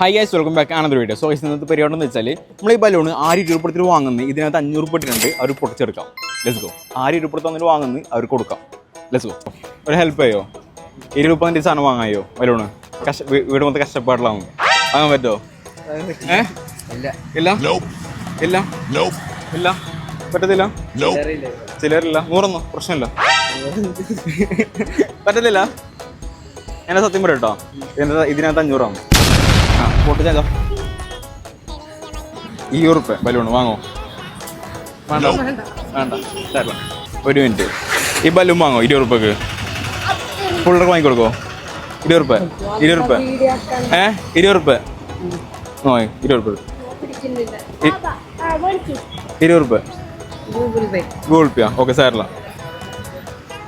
Hi guys welcome back Ananda video so ഇന്നത്തെ പരിപാടി എന്ന് വെച്ചാൽ നമ്മൾ ഈ ബലൂൺ ആര് രൂപത്തിൽ വാങ്ങുന്നത് ഇതിനകത്ത് അഞ്ഞൂറ് ഉണ്ട് അവർ പൊട്ടിച്ചെടുക്കാം. ലെസ് ഗോ ആര് രൂപത്തിൽ വന്നിട്ട് വാങ്ങുന്നത് അവർ കൊടുക്കാം. ലെസ് ഗോ ഒരു ഹെൽപ്പ് ചെയ്യോ ഇരുപത് പതിനഞ്ച് സാധനം വാങ്ങായോ ബലൂണ്? കഷ്ട വീട് മൊത്തം കഷ്ടപ്പാടിലാവും. വാങ്ങാൻ പറ്റുമോ ഏ? ഇല്ല. ഇല്ല? ഇല്ല? ഇല്ല? പറ്റത്തില്ല? ചിലരില്ല നൂറൊന്നും? പ്രശ്നമില്ല. പറ്റത്തില്ല? എന്നെ സത്യം പറയട്ടോ ഇതിനകത്ത് അഞ്ഞൂറാണ് ആ പൊട്ടിച്ചാലോ ഈ ഉറുപ്പ് ബലൂൺ വാങ്ങോ. വേണ്ട. വേണ്ട. തരില്ല ഒരു മിനിറ്റ്. ഈ ബലൂൺ വാങ്ങോ ഇരുപത് ഉറുപ്പക്ക്? പിള്ളേർക്ക് വാങ്ങിക്കൊടുക്കോ ഇരുപത് ഉറുപ്പ്. ഇരുപത് ഉറുപ്പ്. ഏ? ഇരുപത് ഉറുപ്പ്. ഓ ഇരുപത് ഉറുപ്പ്. ഇരുപത് ഉറുപ്പ്. Google pay. Google pay okay സാറില്ല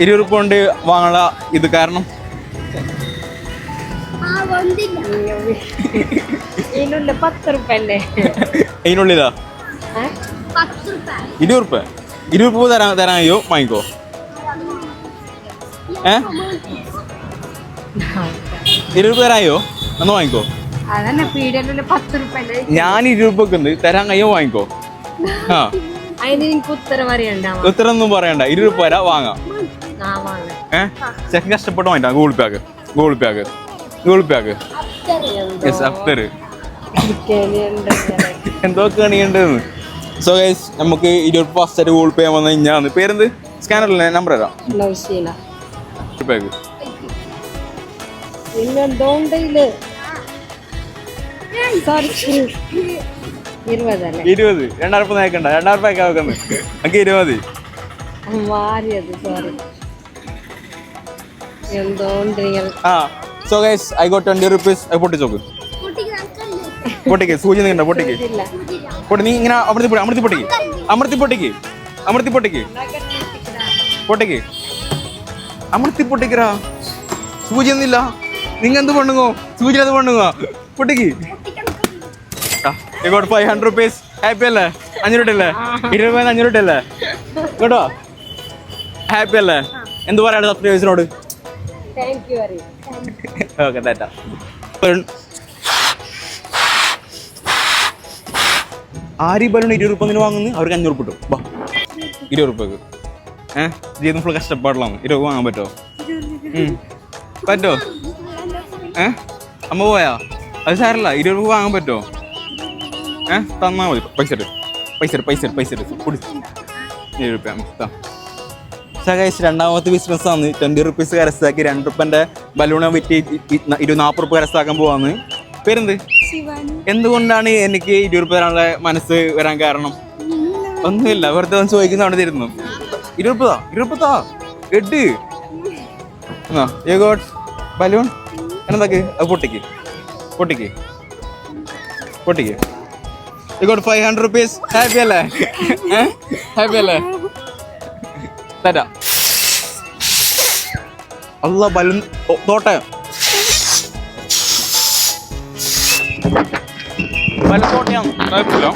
ഇരുപത് ഉറുപ്പ് കൊണ്ട് വാങ്ങാനുള്ള ഇത് കാരണം? ഇതിനുള്ള പത്ത് റുപ്യ അല്ലേ? ഇരുപത് ഇരുപത് തരാൻ തരാൻ കഴിയോ വാങ്ങിക്കോ. ഏ? ഇരുപത് തരായോ ഒന്ന് വാങ്ങിക്കോ. റുപ്യ ഞാൻ ഇരുപത് ഉണ്ട് തരാൻ കയ്യോ വാങ്ങിക്കോ. ആ. ഉത്തരം ഒന്നും പറയണ്ട. ഇരുപത് തരാ. വാങ്ങാം. ഏഹ് ചെക്കൻ കഷ്ടപ്പെട്ട് വാങ്ങിട്ടാ. ഗൂഗിൾ പേ ആക്ക്. ഗൂഗിൾ പേ ആക്ക്. ഗൂഗിൾ പേ ആക്ക് യെസ് അഫ്തർ എന്തോ കണിയുണ്ടെന്ന്. സോ ഗൈസ് നമുക്ക് ഇരുപത് ഫസ്റ്റ് ആയിട്ട് ഗൂഗിൾ പേ വന്ന കഴിഞ്ഞാൽ പേരെന്ത്? സ്കാനറിലെ നമ്പർ തരാം ഇരുപത്. രണ്ടായിരം ഉറുപ്പ് നേക്കണ്ട രണ്ടായിരം ഉറുപ്പ് വെക്കുന്നത് നമുക്ക് ഇരുപത്. മാറിയത് സോറി എന്തോണ്ട് ആ. So guys I got twenty rupees പൊട്ടിച്ച് നോക്ക്. പൊട്ടിക്ക് സൂചി നീണ്ട പൊട്ടിക്ക്. പൊട്ടി നീ ഇങ്ങനെ അമൃതി അമർത്തി പൊട്ടിക്ക്. അമൃതി പൊട്ടിക്ക്. അമൃതി പൊട്ടിക്ക്. പൊട്ടിക്ക്. അമൃതി പൊട്ടിക്കറാ സൂചി ഒന്നില്ല നിങ്ങ എന്ത് പണ്ണുങ്ങോ സൂചി അത് പണ്ണുങ്ങോ പൊട്ടിക്ക്. ഇങ്ങോട്ട് ഫൈവ് ഹൺഡ്രഡ് റുപ്പീസ് ഹാപ്പി അല്ലേ? അഞ്ഞൂറിട്ടല്ലേ ഇരുപത് പേര് അഞ്ഞൂറിട്ടല്ലേ കേട്ടോ? ഹാപ്പി അല്ലേ? എന്ത് പറയാണ് സബ്സ്ക്രൈബേഴ്സിനോട് താങ്ക് യു അറിയാം ഓക്കെ ആരി ബലൂൺ ഇരുപത് റുപ്യ വാങ്ങുന്നു. അവർക്ക് അഞ്ഞൂറ് കിട്ടും. വാ. ഇരുപത് റുപ്യക്ക് ഏഹ് ജീവിതം ഫുൾ കഷ്ടപ്പാടിലാണ്. ഇരുപത് വാങ്ങാൻ പറ്റുമോ? പറ്റോ ഏഹ് അമ്മ പോയാ? അത് സാരല്ല. ഇരുപത് രൂപ വാങ്ങാൻ പറ്റുമോ? ഏഹ് തന്നാൽ മതി. പൈസ ഇട്ട് പൈസ പൈസ പൈസ ഇട്ട് കുടി. ഇരുപത് റുപ്യ താ സഹേഷ് രണ്ടാമത്തെ ബിസിനസ് ആണ്. ട്വന്റി റുപ്പീസ് കരസ്ഥാക്കി രണ്ട് റുപ്പന്റെ ബലൂണ വിറ്റ് ഇരുപത് നാൽപ്പത് റുപ്യ കരസ്ഥാക്കാൻ പോവാന്ന് പേരെന്ത്? എന്തുകൊണ്ടാണ് എനിക്ക് ഇരുപത് റുപ്യ തരാനുള്ള മനസ്സ് വരാൻ കാരണം? ഒന്നുമില്ല. വെറുതെ ഒന്ന് ചോദിക്കുന്നതാണ് തരുന്നു ഇരുപതാ? ഇരുപതാ എട്ട്? എന്നാ യു ഗോട്ട് ബലൂൺ എന്നതൊക്കെ അത് പൊട്ടിക്ക്. പൊട്ടിക്ക്. പൊട്ടിക്ക്. You got five hundred rupees happy അല്ലേ? ഹാപ്പി അല്ലേ? തരാം. അല്ല ബലൂൺ ഓ, തോട്ടെ മൂന്നാമത്ത് തോട്ടയാണ് കുഴപ്പമില്ല.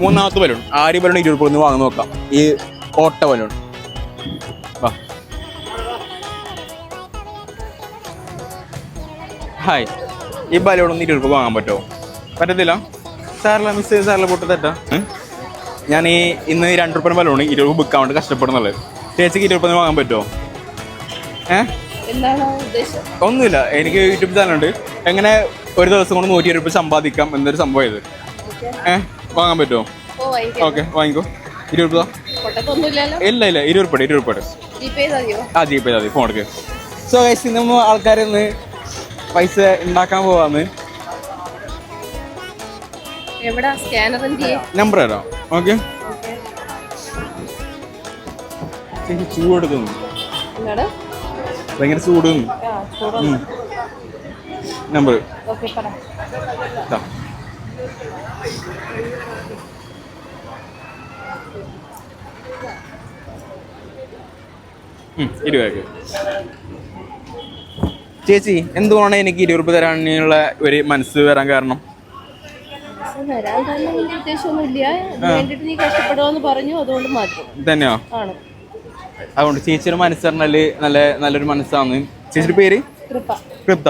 മൂന്നാമത്തെ ബലൂൺ ആര് ബലൂൺ ഇരുപത് രൂപ ഒന്ന് വാങ്ങി നോക്കാം. ഈ ഓട്ട ബലൂൺ വാ. ഹായ്. ഈ ബലൂൺ ഒന്ന് ഇരുപത് രൂപ വാങ്ങാൻ പറ്റുമോ? പറ്റത്തില്ല. സാറില്ല മിസ് ചെയ്ത് സാറില്ല പൊട്ട് തെറ്റാ? ഞാൻ ഈ ഇന്ന് രണ്ട് റുപ്യ ബലൂൺ ഇരുപത് രൂപ വിൽക്കാൻ വേണ്ടി കഷ്ടപ്പെടുന്നുള്ളത്. ചേച്ചിക്ക് ഇരുപത് രൂപ വാങ്ങാൻ പറ്റുമോ? ഏഹ് ഒന്നുമില്ല. എനിക്ക് യൂട്യൂബ് ചാനലുണ്ട്. എങ്ങനെ ഒരു ദിവസം കൊണ്ട് നൂറ്റി ഇരുപത് സമ്പാദിക്കാം എന്നൊരു സംഭവം ഇത്. ഏഹ് വാങ്ങാൻ പറ്റുമോ? ഓക്കെ വാങ്ങിക്കോ. ഇരുപത് രൂപ. ഇല്ല ഇല്ല. ഇരുപത് രൂപ ഇരുപത് രൂപ ആ ജി പേ മതി. ഫോൺ എടുക്കുക സോ ഗൈസ് ഇന്ന് ആൾക്കാരിൽ നിന്ന് പൈസ ഉണ്ടാക്കാൻ പോവാന്ന്. എവിടെ? സ്കാനർ നമ്പർ തരാം. ഓക്കെ ഭയങ്കര ചൂട്. നമ്പർ ഇരുപത് ചേച്ചി എന്തുകൊണ്ടാണ് എനിക്ക് ഇരുപത് രൂപ തരാനുള്ള ഒരു മനസ്സ് വരാൻ കാരണം? വരാൻ തന്നെ വലിയ ഉദ്ദേശമൊന്നുമില്ല ഇതിന് വേണ്ടിയിട്ട് നീ കഷ്ടപ്പെടുമെന്ന് പറഞ്ഞു അതുകൊണ്ട് മാറ്റി തന്നെയോ? ആണ്. അതുകൊണ്ട് ചേച്ചിയുടെ മനസ്സറിഞ്ഞാൽ നല്ല നല്ലൊരു മനസ്സാണ്. ചേച്ചിയുടെ പേര്? കൃപ. കൃപ്ത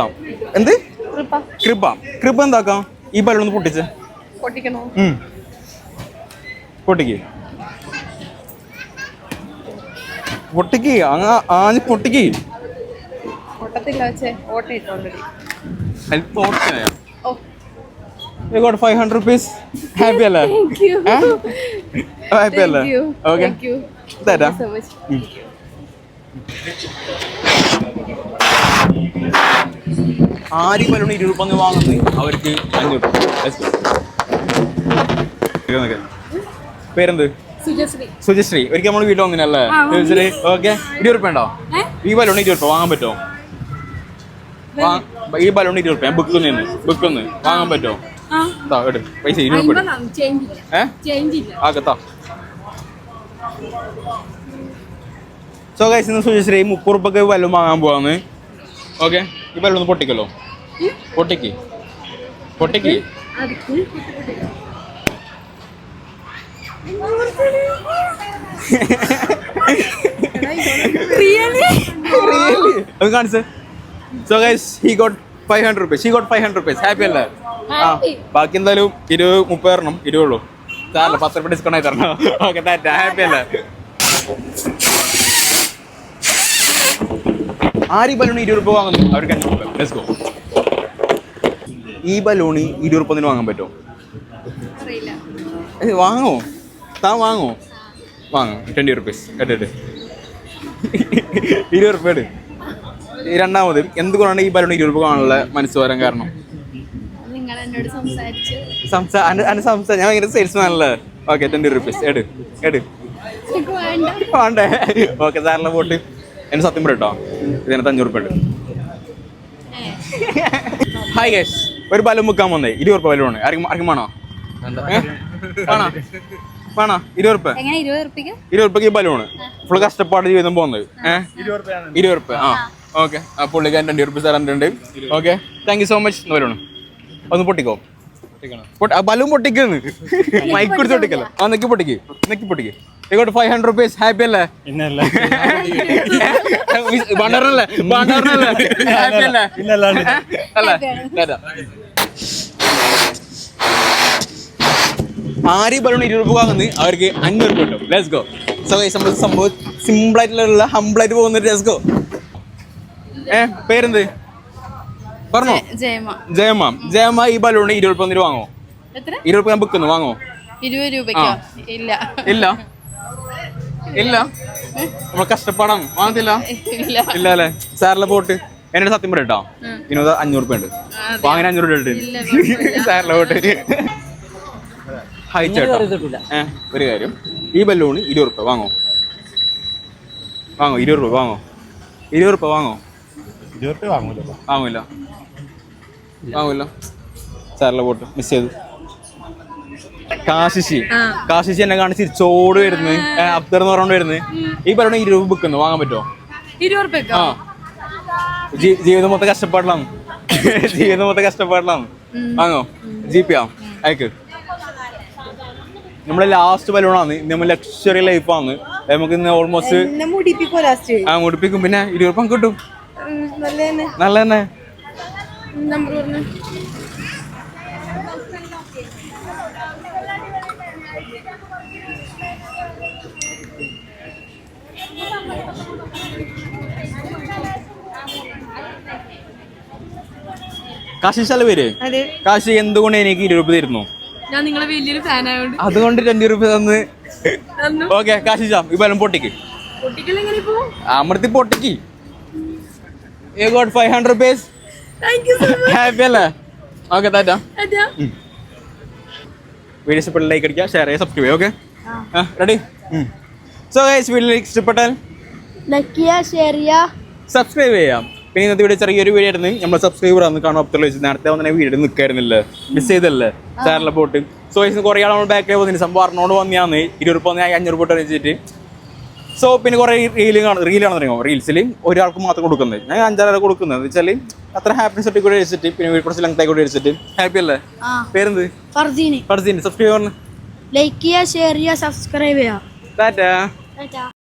എന്ത്? കൃപ. കൃപ. കൃപ എന്താക്കാം? ഈ ബലൂൺ ഒന്ന് പൊട്ടിച്ച്. പൊട്ടിക്കണോ? ഉം. പൊട്ടിക്ക്. പൊട്ടിക്ക്. അങ്ങ് ആഞ്ഞ് പൊട്ടിക്ക്. ഓട്ടത്തില്ല വെച്ചേ ഓർക്കണേ ഓ. You got 500 rupees. Happy അല്ലേ? താങ്ക് യു ഹാപ്പി അല്ലേ? Thank thank okay thank you തരാം thank you. ആര് ബലൂൺ ഇരുപത് രൂപ വാങ്ങുന്നത്? അവർക്ക് അഞ്ഞൂറ്. പേരെന്ത്? സുജശ്രീ. ഒരിക്കൽ നമ്മൾ വീട്ടിൽ വന്നിനല്ലേ? സുജശ്രീ ഓക്കെ ഇരുപത് റുപ്യ ഉണ്ടോ? ഈ ബലൂൺ ഇരുപത് റുപ്യ വാങ്ങാൻ പറ്റുമോ? ഈ ബലൂൺ ഇരുപത് റുപ്യ ഞാൻ ബുക്ക് നിന്ന്. ബുക്ക് ഒന്ന് വാങ്ങാൻ പറ്റുമോ? താ എടു പൈസ ഇരുപത് ആകത്താ സോ ഗൈസ് ഇന്ന് സുജശ്രീ മുപ്പത് റുപ്യക്ക് വല്ലതും വാങ്ങാൻ പോവാന്ന്. ഓക്കെ ഈ ബലൂൺ ഒന്ന് പൊട്ടിക്കല്ലോ. പൊട്ടിക്ക്. പൊട്ടിക്ക്. കാണിച്ച്. So guys he got five hundred rupees he got five hundred rupees happy അല്ലേ. ബാക്കി എന്തായാലും ഇരുപത് മുപ്പതെണ്ണം ഉള്ളൂ. സാറല്ല പത്ത് രൂപ ഡിസ്കൗണ്ട് ആയി തരണം. ഓക്കെ താറ്റ ഹാപ്പി അല്ലേ? ആര് ഈ ബലൂണി ഇരുപത് രൂപ വാങ്ങുന്നു? അവർക്ക് അഞ്ഞൂറ് രൂപ ലെറ്റ്സ് ഗോ ഈ ബലൂണി ഇരുപത് രൂപ വാങ്ങാൻ പറ്റുമോ? വാങ്ങോ? താൻ വാങ്ങോ? വാങ്ങ. ട്വന്റി റുപ്പീസ് എട്ടെട്ട് ഇരുപത് റുപ്യ എടു. രണ്ടാമത് എന്തുകൊണ്ടാണ് ഈ ബലൂൺ ഇരുപത് രൂപ കാണാനുള്ള മനസ്സ് വരാൻ കാരണം? സംസാരിച്ച്. സംസാ അതിന്റെ സംസാ ഞാൻ ഭയങ്കര സെയിൽസ്മാൻ അല്ലേ ഓക്കെ ട്വന്റി റുപ്പീസ് എട്. എട് വേണ്ട. വേണ്ടേ? ഓക്കെ സാറിന്റെ പോട്ട് എന്നെ സത്യം പറയട്ടോ ഇതിനകത്ത് അഞ്ഞൂറ് റുപ്യ ഉണ്ട്. ഹായ് ഗൈസ് ഒരു ബലൂൺ മുക്കാൻ വന്നേ. ഇരുപത് റുപ്യ ബലൂൺ ആർക്കും ആർക്കും വേണോ? വേണോ? വേണോ? ഇരുപത് റുപ്യ? എങ്ങനെ ഇരുപത് റുപ്യക്ക്? ഈ ബലൂണ് ഫുൾ കഷ്ടപ്പാട് ജീവിതം പോകുന്നത്. ഏഹ് ഇരുപത് റുപ്യ ആ ഓക്കെ ആ പുള്ളിക്കാരൻ ട്വന്റി റുപ്പീസ് ഉണ്ട്. Okay thank you so much എന്ന് ബലൂണ് ഒന്ന് പൊട്ടിക്കോ. പൊട്ടി- ബലൂൺ പൊട്ടിക്കുന്നു. മൈക്ക് കൊടുത്ത് പൊട്ടിക്കല്ലോ? ആ നെക്കി പൊട്ടിക്ക്. നെക്കി പൊട്ടിക്ക്. ഇങ്ങോട്ട് ഫൈവ് ഹൺഡ്രഡ് റുപ്പീസ് ഹാപ്പി അല്ലേ? ഹാപ്പി അല്ലേ? അല്ലേ? ആര് ബലൂൺ ഇരുപത് രൂപ വാങ്ങുന്നത് അവർക്ക് അഞ്ഞൂറ് രൂപ കിട്ടും. ലെറ്റ്സ് ഗോ സോ നമ്മൾ സംഭവം സിമ്പിൾ ആയിട്ടുള്ള ഹംബിൾ ആയിട്ട് പോകുന്നത് ലെറ്റ്സ് ഗോ ഏ പേരെന്ത്? പറഞ്ഞോ? ജയമ ജയമ്മ. ജയമ്മ. ഈ ബലൂണ് ഇരുപത് രൂപ വാങ്ങോ? എത്ര? ഇരുപത് രൂപ ഞാൻ ബുക്കുന്നു വാങ്ങോ? ഇരുപത് രൂപയ്ക്കോ? ഇല്ല. ഇല്ല? ഇല്ല? നമ്മൾ കഷ്ടപ്പാടാണ്. വാങ്ങത്തില്ല? ഇല്ല. അല്ലെ? സാറിലെ പോട്ട് എന്നോട് സത്യം പറയട്ടോ. വിനോദ അഞ്ഞൂറ് രൂപ ഉണ്ട്. വാങ്ങാൻ അഞ്ഞൂറ് രൂപ ഉണ്ട്. സാറിലെ പോട്ട് ഹൈ ചേട്ടാ. ഒരു കാര്യം. ഈ ബലൂണ് ഇരുപത് രൂപ വാങ്ങോ? വാങ്ങോ ഇരുപത് രൂപ വാങ്ങോ? ഇരുപത് രൂപ വാങ്ങോ? ഇരുപത് രൂപ വാങ്ങൂലല്ലോ വാങ്ങൂല. വാങ്ങൂല. സാറിലെ പോട്ട് മിസ് ചെയ്തു. കാശിശി കാശിശി എന്നെ കാണിച്ച് ചോട് വരുന്നത് അബ്ദർ എന്ന് പറഞ്ഞോണ്ട് വരുന്നത് ഈ പറഞ്ഞ ഇരുപത് രൂപ ബുക്കുന്നു വാങ്ങാൻ പറ്റുമോ ഇരുപത് ആ. ജീ- ജീവിതം മൊത്തം കഷ്ടപ്പാടിലാണ്. ജീവിതം മൊത്തം കഷ്ടപ്പാടിലാണ്. വാങ്ങോ? ജി പി ആ. അയക്ക്. നമ്മളെ ലാസ്റ്റ് ബലൂണാണ് നമ്മൾ ലക്ഷറി ലൈഫാണ് നമുക്ക് ഇന്ന് ഓൾമോസ്റ്റ് മുടിപ്പിക്കോ ലാസ്റ്റ് ആ മുടിപ്പിക്കും. പിന്നെ ഇരുപത് രൂപ കിട്ടും. നല്ല തന്നെ കാശിശാല പേര്? കാശി എന്തുകൊണ്ട് എനിക്ക് ഇരുപത് രൂപ തരുന്നു? ഞാൻ നിങ്ങളെ വലിയൊരു ഫാൻ ആയതുകൊണ്ട് അതുകൊണ്ട് ട്വന്റി രൂപ തന്ന്. ഓക്കെ കാശിശ ഇപ്പൊ പൊട്ടിക്ക്. പോവും അമൃത്തി പൊട്ടിക്ക്. You got five hundred rupees happy അല്ലേ? ഓക്കെ താറ്റാ വീഡിയോ ഇഷ്ടപ്പെട്ട ലൈക്ക് അടിക്കുക ഷെയർ ചെയ്യുക സബ്സ്ക്രൈബ് ചെയ്യുക okay ready so guys video ഇഷ്ടപ്പെട്ടാൽ ഷെയർ ചെയ്യ സബ്സ്ക്രൈബ് ചെയ്യാം പിന്നെ ഇന്നത്തെ വീഡിയോ ചെറിയൊരു വീഡിയോ ആയിരുന്നു. നമ്മൾ സബ്സ്ക്രൈബർ ആണ് കാണാൻ ഒപ്റ്റർ വെച്ച് നേരത്തെ വന്നെ വീഡിയോ നിൽക്കായിരുന്നില്ല മിസ് ചെയ്തല്ലേ? സാറിലെ പോട്ട് സോ ഗൈസ് കുറേ ആൾ നമ്മൾ ബാക്കിൽ പോകുന്നില്ല സംഭവം അറിഞ്ഞോണ്ട് വന്നെയാണ് ഇരുപത് അഞ്ഞൂറ് രൂപ വെച്ചിട്ട് സോ പിന്നെ കുറേ റീൽ കാണും കാണുന്ന അറിയാമോ? റീൽസിൽ ഒരാൾക്ക് മാത്രം കൊടുക്കുന്നത്. ഞാൻ അഞ്ചാറ് കൊടുക്കുന്നത്. എന്ന് വെച്ചാൽ അത്ര ഹാപ്പിനെസ് ഒട്ടി കൂടെ അടിച്ചിട്ട് പിന്നെ കുറച്ച് ലെങ്ത് കൂടെ വെച്ചിട്ട് ഹാപ്പി അല്ലേ? പേരെന്ത്? പഠിച്ചിട്ടുണ്ട് സബ്സ്ക്രൈബ് ചെയ്യാ ലൈക്ക് ചെയ്യുക ഷെയർ ചെയ്യുക സബ്സ്ക്രൈബ് ചെയ്യാ ടാറ്റാ ചെയ്യുക